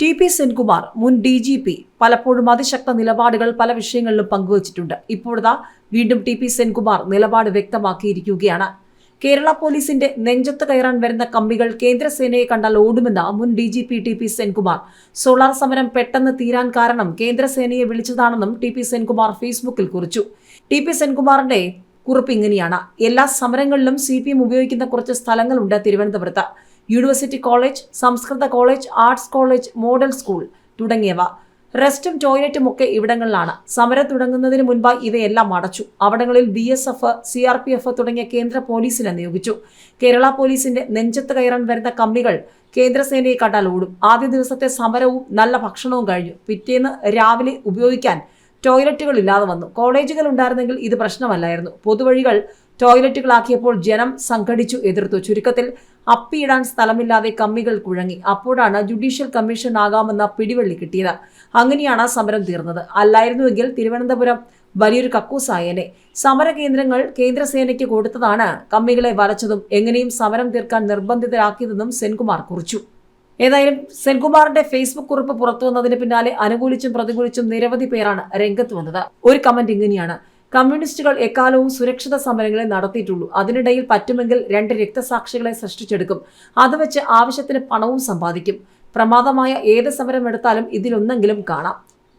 T P Senkumar മുൻ D G P പലപ്പോഴും അതിശക്ത നിലപാടുകൾ പല വിഷയങ്ങളിലും പങ്കുവച്ചിട്ടുണ്ട്. ഇപ്പോഴതാ വീണ്ടും ടി പി സെൻകുമാർ നിലപാട് വ്യക്തമാക്കിയിരിക്കുകയാണ്. കേരള പോലീസിന്റെ നെഞ്ചത്ത് കയറാൻ വരുന്ന കമ്പികൾ കേന്ദ്രസേനയെ കണ്ടാൽ ഓടുമെന്ന് മുൻ D G P T P Senkumar. Solar സമരം പെട്ടെന്ന് തീരാൻ കാരണം കേന്ദ്രസേനയെ വിളിച്ചതാണെന്നും ടി പി സെൻകുമാർ ഫേസ്ബുക്കിൽ കുറിച്ചു. ടി പി സെൻകുമാറിന്റെ കുറിപ്പ് ഇങ്ങനെയാണ്. എല്ലാ സമരങ്ങളിലും സി പി എം ഉപയോഗിക്കുന്ന കുറച്ച് സ്ഥലങ്ങളുണ്ട് തിരുവനന്തപുരത്ത്. യൂണിവേഴ്സിറ്റി കോളേജ് സംസ്കൃത college arts college model school തുടങ്ങിയവ. റെസ്റ്റും ടോയ്ലറ്റും ഒക്കെ ഇവിടങ്ങളിലാണ്. സമരം തുടങ്ങുന്നതിന് മുൻപ് ഇവയെല്ലാം അടച്ചു. അവിടങ്ങളിൽ B S F C R P F തുടങ്ങിയ കേന്ദ്ര പോലീസിനെ നിയോഗിച്ചു. കേരള പോലീസിന്റെ നെഞ്ചത്ത് കയറാൻ വരുന്ന കമ്പികൾ കേന്ദ്രസേനയെ കണ്ടാൽ ഓടും. ആദ്യ ദിവസത്തെ സമരവും നല്ല ഭക്ഷണവും കഴിഞ്ഞു. പിറ്റേന്ന് രാവിലെ ഉപയോഗിക്കാൻ ടോയ്ലറ്റുകൾ ഇല്ലാതെ വന്നു. കോളേജുകൾ ഉണ്ടായിരുന്നെങ്കിൽ ഇത് പ്രശ്നമല്ലായിരുന്നു. പൊതുവഴികൾ ടോയ്ലറ്റുകളാക്കിയപ്പോൾ ജനം സംഘടിച്ചു എതിർത്തു. ചുരുക്കത്തിൽ അപ്പിയിടാൻ സ്ഥലമില്ലാതെ കമ്മികൾ കുഴങ്ങി. അപ്പോഴാണ് ജുഡീഷ്യൽ കമ്മീഷൻ ആകാമെന്ന പിടിവള്ളി കിട്ടിയത്. അങ്ങനെയാണ് സമരം തീർന്നത്. അല്ലായിരുന്നുവെങ്കിൽ തിരുവനന്തപുരം വലിയൊരു കക്കൂസായേനെ. സമരകേന്ദ്രങ്ങൾ കേന്ദ്രസേനയ്ക്ക് കൊടുത്തതാണ് കമ്മികളെ വലച്ചതും എങ്ങനെയും സമരം തീർക്കാൻ നിർബന്ധിതരാക്കിയതെന്നും സെൻകുമാർ കുറിച്ചു. ഏതായാലും സെൻകുമാറിന്റെ ഫേസ്ബുക്ക് കുറിപ്പ് പുറത്തു വന്നതിന് പിന്നാലെ അനുകൂലിച്ചും പ്രതികൂലിച്ചും നിരവധി പേരാണ് രംഗത്ത് വന്നത്. ഒരു കമന്റ് ഇങ്ങനെയാണ്. കമ്മ്യൂണിസ്റ്റുകൾ എക്കാലവും സുരക്ഷിത സമരങ്ങളെ നടത്തിയിട്ടുള്ളൂ. അതിനിടയിൽ പറ്റുമെങ്കിൽ രണ്ട് രക്തസാക്ഷികളെ സൃഷ്ടിച്ചെടുക്കും. അത് വെച്ച് ആവശ്യത്തിന് പണവും സമ്പാദിക്കും. പ്രമാദമായ ഏത് സമരം എടുത്താലും ഇതിലൊന്നെങ്കിലും കാണാം.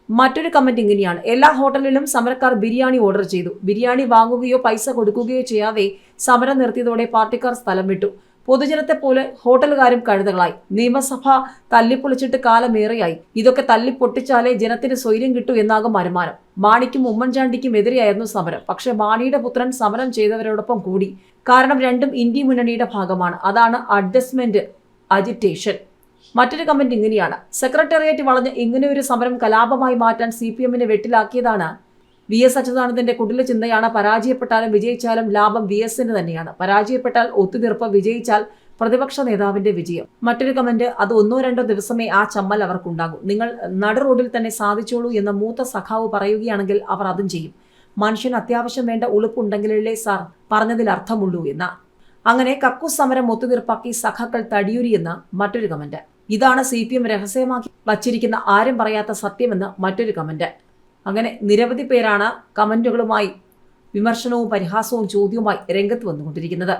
മറ്റൊരു കമന്റ് ഇങ്ങനെയാണ്. എല്ലാ ഹോട്ടലിലും സമരക്കാർ ബിരിയാണി ഓർഡർ ചെയ്തു. ബിരിയാണി വാങ്ങുകയോ പൈസ കൊടുക്കുകയോ ചെയ്യാതെ സമരം നിർത്തിയതോടെ പാർട്ടിക്കാർ സ്ഥലം വിട്ടു. പൊതുജനത്തെ പോലെ ഹോട്ടലുകാരും കഴുതകളായി. നിയമസഭ തല്ലിപ്പൊളിച്ചിട്ട് കാലമേറെയായി. ഇതൊക്കെ തല്ലിപ്പൊട്ടിച്ചാലേ ജനത്തിന് സ്വൈര്യം കിട്ടൂ എന്നാകും അനുമാനം. മാണിക്കും ഉമ്മൻചാണ്ടിക്കും എതിരെയായിരുന്നു സമരം. പക്ഷെ മാണിയുടെ പുത്രൻ സമരം ചെയ്തവരോടൊപ്പം കൂടി. കാരണം രണ്ടും ഇന്ത്യ മുന്നണിയുടെ ഭാഗമാണ്. അതാണ് അഡ്ജസ്റ്റ്മെന്റ് അജിറ്റേഷൻ. മറ്റൊരു കമന്റ് ഇങ്ങനെയാണ്. സെക്രട്ടേറിയറ്റ് വളഞ്ഞ് ഇങ്ങനെ ഒരു സമരം കലാപമായി മാറ്റാൻ സി പി എമ്മിനെ വെട്ടിലാക്കിയതാണ് വി എസ് അച്യുതാനന്ദന്റെ കുടില ചിന്തയാണ് പരാജയപ്പെട്ടാലും വിജയിച്ചാലും ലാഭം വി എസിന് തന്നെയാണ്. പരാജയപ്പെട്ടാൽ ഒത്തുതീർപ്പ് വിജയിച്ചാൽ പ്രതിപക്ഷ നേതാവിന്റെ വിജയം. മറ്റൊരു കമന്റ് അത് ഒന്നോ രണ്ടോ ദിവസമേ ആ ചമ്മൽ അവർക്കുണ്ടാകൂ. നിങ്ങൾ നട റോഡിൽ തന്നെ സാധിച്ചോളൂ എന്ന മൂത്ത സഖാവ് പറയുകയാണെങ്കിൽ അവർ അതും ചെയ്യും. മനുഷ്യന് അത്യാവശ്യം വേണ്ട ഉളുപ്പുണ്ടെങ്കിലല്ലേ സാർ പറഞ്ഞതിൽ അർത്ഥമുള്ളൂ എന്ന. അങ്ങനെ കക്കു സമരം ഒത്തുതീർപ്പാക്കി സഖാക്കൾ തടിയൂരി എന്ന മറ്റൊരു കമന്റ് ഇതാണ് സി പി എം രഹസ്യമാക്കി വച്ചിരിക്കുന്ന ആരും പറയാത്ത സത്യമെന്ന് മറ്റൊരു കമന്റ് അങ്ങനെ നിരവധി പേരാണ് കമന്റുകളുമായി വിമർശനവും പരിഹാസവും ചോദ്യവുമായി രംഗത്ത് വന്നുകൊണ്ടിരിക്കുന്നത്.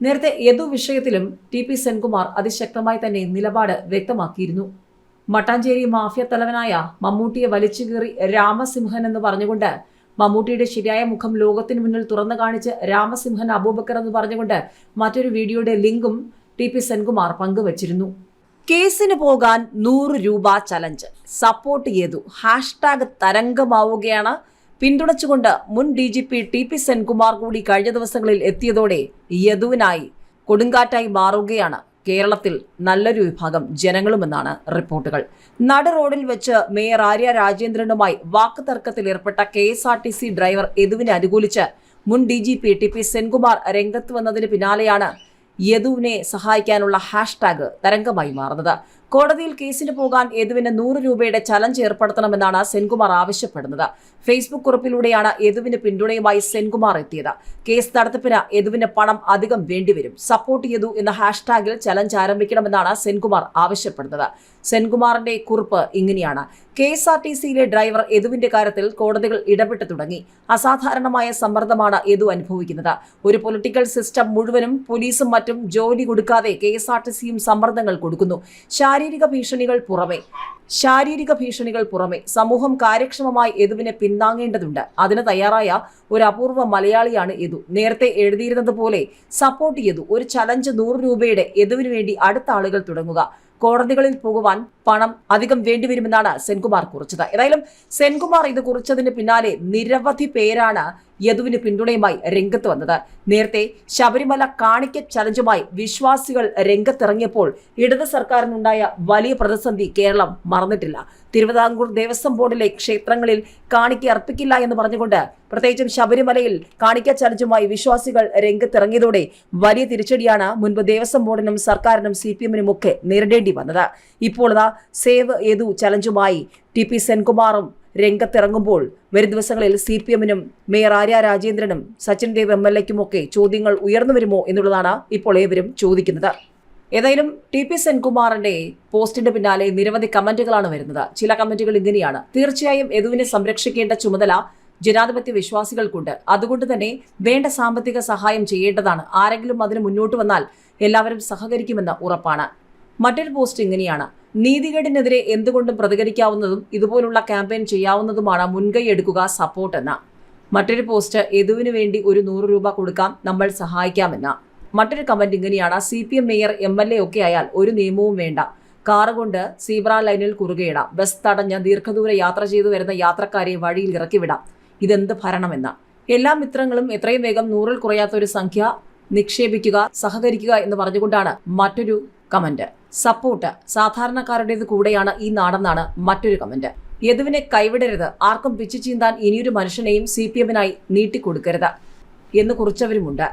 നേരത്തെ ഏതു വിഷയത്തിലും ടി പി സെൻകുമാർ അതിശക്തമായി തന്നെ നിലപാട് വ്യക്തമാക്കിയിരുന്നു. മട്ടാഞ്ചേരി മാഫിയ തലവനായ മമ്മൂട്ടിയെ വലിച്ചുകീറി രാമസിംഹൻ എന്ന് പറഞ്ഞുകൊണ്ട് മമ്മൂട്ടിയുടെ ശരിയായ മുഖം ലോകത്തിന് മുന്നിൽ തുറന്നു കാണിച്ച് രാമസിംഹൻ അബൂബക്കർ എന്ന് പറഞ്ഞുകൊണ്ട് മറ്റൊരു വീഡിയോയുടെ ലിങ്കും ടി പി സെൻകുമാർ പങ്കുവച്ചിരുന്നു. കേസിന് പോകാൻ നൂറ് രൂപ ചലഞ്ച്. സപ്പോർട്ട് ചെയ്തു. ഹാഷ്ടാഗ് തരംഗമാവുകയാണ്. പിന്തുണച്ചുകൊണ്ട് മുൻ D G P T P Senkumar കൂടി കഴിഞ്ഞ ദിവസങ്ങളിൽ എത്തിയതോടെ യദുവിനായി കൊടുങ്കാറ്റായി മാറുകയാണ്. കേരളത്തിൽ നല്ലൊരു വിഭാഗം ജനങ്ങളുമെന്നാണ് റിപ്പോർട്ടുകൾ. നട റോഡിൽ വെച്ച് മേയർ ആര്യ രാജേന്ദ്രനുമായി വാക്ക് തർക്കത്തിൽ ഏർപ്പെട്ട K S R T C driver യദുവിനെ അനുകൂലിച്ച് മുൻ D G P T P Senkumar രംഗത്ത് വന്നതിന് പിന്നാലെയാണ് യദുവിനെ സഹായിക്കാനുള്ള ഹാഷ്ടാഗ് തരംഗമായി മാറുന്നത്. കോടതിയിൽ കേസിന് പോകാൻ യദുവിന് നൂറ് രൂപയുടെ ചലഞ്ച് ഏർപ്പെടുത്തണമെന്നാണ് സെൻകുമാർ ആവശ്യപ്പെടുന്നത്. ഫേസ്ബുക്ക് കുറിപ്പിലൂടെയാണ് യദുവിന് പിന്തുണയുമായി സെൻകുമാർ എത്തിയത്. കേസ് നടത്തിപ്പിന് യദുവിന് പണം അധികം വേണ്ടിവരും. സപ്പോർട്ട് യദു എന്ന ഹാഷ്ടാഗിൽ ചലഞ്ച് ആരംഭിക്കണമെന്നാണ് സെൻകുമാർ ആവശ്യപ്പെടുന്നത്. സെൻകുമാറിന്റെ കുറിപ്പ് ഇങ്ങനെയാണ്. കെ എസ് ആർ ടി സിയിലെ ഡ്രൈവർ യദുവിന്റെ കാര്യത്തിൽ കോടതികൾ ഇടപെട്ട് തുടങ്ങി. അസാധാരണമായ സമ്മർദ്ദമാണ് യദു അനുഭവിക്കുന്നത്. ഒരു പൊളിറ്റിക്കൽ സിസ്റ്റം മുഴുവനും പോലീസും മറ്റും ജോലി കൊടുക്കാതെ കെ എസ് ആർ ടി സിയും സമ്മർദ്ദങ്ങൾ കൊടുക്കുന്നു. ശാരീരിക ഭീഷണികൾ പുറമെ ശാരീരിക ഭീഷണികൾ പുറമെ സമൂഹം കാര്യക്ഷമമായി യദുവിനെ പിന്താങ്ങേണ്ടതുണ്ട്. അതിന് തയ്യാറായ ഒരു അപൂർവ മലയാളിയാണ് യദു. നേരത്തെ എഴുതിയിരുന്നത് പോലെ സപ്പോർട്ട് ചെയ്തു ഒരു ചലഞ്ച് നൂറ് രൂപയുടെ യദുവിന് വേണ്ടി അടുത്ത ആളുകൾ തുടങ്ങുക. കോടതികളിൽ പോകുവാൻ പണം അധികം വേണ്ടിവരുമെന്നാണ് സെൻകുമാർ കുറിച്ചത്. ഏതായാലും സെൻകുമാർ ഇത് കുറിച്ചതിന് പിന്നാലെ നിരവധി പേരാണ് യദുവിന് പിന്തുണയുമായി രംഗത്ത് വന്നത്. നേരത്തെ ശബരിമല കാണിക്ക ചലഞ്ചുമായി വിശ്വാസികൾ രംഗത്തിറങ്ങിയപ്പോൾ ഇടത് സർക്കാരിനുണ്ടായ വലിയ പ്രതിസന്ധി കേരളം മറന്നിട്ടില്ല. തിരുവിതാംകൂർ ദേവസ്വം ബോർഡിലെ ക്ഷേത്രങ്ങളിൽ കാണിക്ക അർപ്പിക്കില്ല എന്ന് പറഞ്ഞുകൊണ്ട് പ്രത്യേകിച്ചും ശബരിമലയിൽ കാണിക്ക ചലഞ്ചുമായി വിശ്വാസികൾ രംഗത്തിറങ്ങിയതോടെ വലിയ തിരിച്ചടിയാണ് മുൻപ് ദേവസ്വം ബോർഡിനും സർക്കാരിനും സി പി എമ്മിനും ഒക്കെ നേരിടേണ്ടി വന്നത്. ഇപ്പോൾ സേവ് യദു ചലഞ്ചുമായി ടി പി സെൻകുമാറും രംഗത്തിറങ്ങുമ്പോൾ വരും ദിവസങ്ങളിൽ സി പി എമ്മിനും മേയർ ആര്യ രാജേന്ദ്രനും സച്ചിൻ ദേവ് എം എൽ എക്കുമൊക്കെ ചോദ്യങ്ങൾ ഉയർന്നു വരുമോ എന്നുള്ളതാണ് ഇപ്പോൾ ഏവരും ചോദിക്കുന്നത്. ഏതായാലും ടി പി സെൻകുമാറിന്റെ പോസ്റ്റിന്റെ പിന്നാലെ നിരവധി കമന്റുകളാണ് വരുന്നത്. ചില കമന്റുകൾ ഇങ്ങനെയാണ്. തീർച്ചയായും യദുവിനെ സംരക്ഷിക്കേണ്ട ചുമതല ജനാധിപത്യ വിശ്വാസികൾക്കുണ്ട്. അതുകൊണ്ട് തന്നെ വേണ്ട സാമ്പത്തിക സഹായം ചെയ്യേണ്ടതാണ്. ആരെങ്കിലും അതിന് മുന്നോട്ട് വന്നാൽ എല്ലാവരും സഹകരിക്കുമെന്ന് ഉറപ്പാണ്. മറ്റൊരു പോസ്റ്റ് ഇങ്ങനെയാണ്. നീതികേടിനെതിരെ എന്തുകൊണ്ടും പ്രതികരിക്കാവുന്നതും ഇതുപോലുള്ള ക്യാമ്പയിൻ ചെയ്യാവുന്നതുമാണ് മുൻകൈ എടുക്കുക സപ്പോർട്ട് എന്ന. മറ്റൊരു പോസ്റ്റ് യദുവിന് വേണ്ടി ഒരു നൂറ് രൂപ കൊടുക്കാം നമ്മൾ സഹായിക്കാമെന്ന. മറ്റൊരു കമന്റ് ഇങ്ങനെയാണ് C P M mayor M L A ഒക്കെ ആയാൽ ഒരു നിയമവും വേണ്ട. കാറ് കൊണ്ട് സീബ്ര ലൈനിൽ കുറുകയിടാം. ബസ് തടഞ്ഞ് ദീർഘദൂര യാത്ര ചെയ്തു വരുന്ന യാത്രക്കാരെ വഴിയിൽ ഇറക്കിവിടാം ഇതെന്ത് ഭരണമെന്ന എല്ലാ മിത്രങ്ങളും എത്രയും വേഗം നൂറിൽ കുറയാത്ത ഒരു സംഖ്യ നിക്ഷേപിക്കുക സഹകരിക്കുക എന്ന് പറഞ്ഞുകൊണ്ടാണ് മറ്റൊരു കമന്റ് സപ്പോർട്ട് സാധാരണക്കാരുടേത് കൂടെയാണ് ഈ നാടെന്നാണ് മറ്റൊരു കമന്റ്. യദുവിനെ കൈവിടരുത്. ആർക്കും പിച്ചു ചീന്താൻ ഇനിയൊരു മനുഷ്യനെയും സി പി എമ്മിനായി നീട്ടിക്കൊടുക്കരുത്. എന്ന് കുറിച്ചവരുമുണ്ട്.